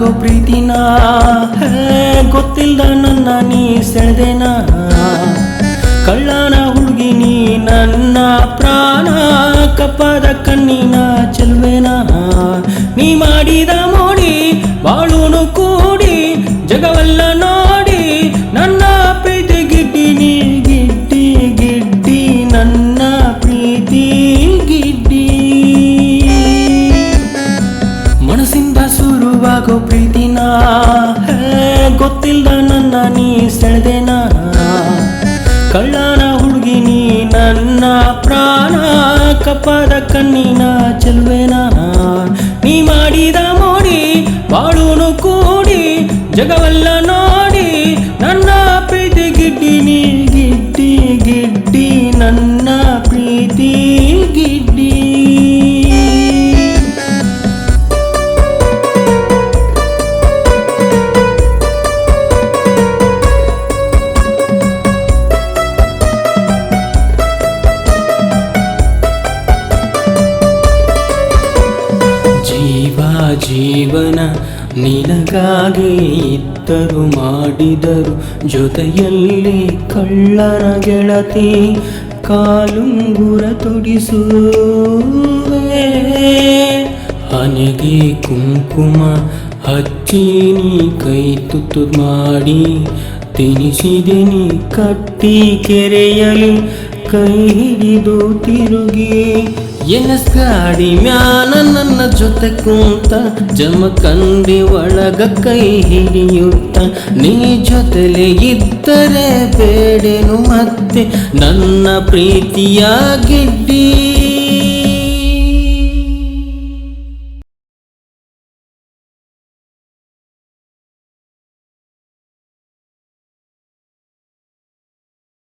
ಪ್ರೀತಿನ? ಗೊತ್ತಿಲ್ಲ ನನ್ನ ನೀ ಸೆಳೆದೇನ? ಕಳ್ಳನ ಹುಡುಗಿ ನೀ ನನ್ನ ಪ್ರಾಣ? ಕಪ್ಪದ ಕಣ್ಣಿನ ಚೆಲುವೆನ? ನೀ ಮಾಡಿದ ಮೋಡಿ, ಬಾಳುನು ಕೂಡಿ, ಜಗವಲ್ಲ ನೋಡಿ, ನನ್ನ ಪ್ರೀತಿ ಗಿಡ್ಡಿ ನೀ ಗಿಡ್ಡಿ ಗಿಡ್ಡಿ, ನನ್ನ ಪ್ರೀತಿ ಗಿಡ್ಡಿ ಶುರುವಾಗೋ ಪ್ರೀತಿನ? ಗೊತ್ತಿಲ್ಲ ನನ್ನ ನೀ ಸೆಳೆದೇನ? ಕಳ್ಳನ ಹುಡುಗಿ ನೀ ನನ್ನ ಪ್ರಾಣ? ಕಪ್ಪದ ಕಣ್ಣಿನ ಚೆಲುವೆನ? ನೀ ಮಾಡಿದ ಮೋಡಿ, ಬಾಳುನು ಕೂಡಿ, ಜಗವಲ್ಲ ನೋಡಿ, ನನ್ನ ಪ್ರೀತಿ ಗಿಡ್ಡಿ ನೀ ಗಿಡ್ಡಿ ಗಿಡ್ಡಿ ಜೀವನ ನಿನಗಾಗಿ ಇತ್ತರು ಮಾಡಿದರು ಜೊತೆಯಲ್ಲಿ ಕಳ್ಳನ ಗೆಳತಿ ಕಾಲುಂಗುರ ತೊಡಿಸುವೆ. ಹನೆಗೆ ಕುಂಕುಮ ಹಚ್ಚಿ ನೀ ಕೈ ತುತ್ತು ಮಾಡಿ ತಿನಿಸಿದಿನಿ ಕಟ್ಟಿ ಕೆರೆಯಲಿ ಕೈ ಹಿಡಿದು ತಿರುಗಿ. ಎನಸ್ ಗಾಡಿ ನನ್ನ ಜೊತೆ ಕುಂತ ಜಮಕಂಡಿ ಒಳಗ ಕೈ ಹಿಡಿಯುತ್ತ. ನೀ ಜೊತೆಲೆ ಇದ್ದರೆ ಬೇಡೇನು ಮತ್ತೆ? ನನ್ನ ಪ್ರೀತಿಯಾಗಿದ್ದೀ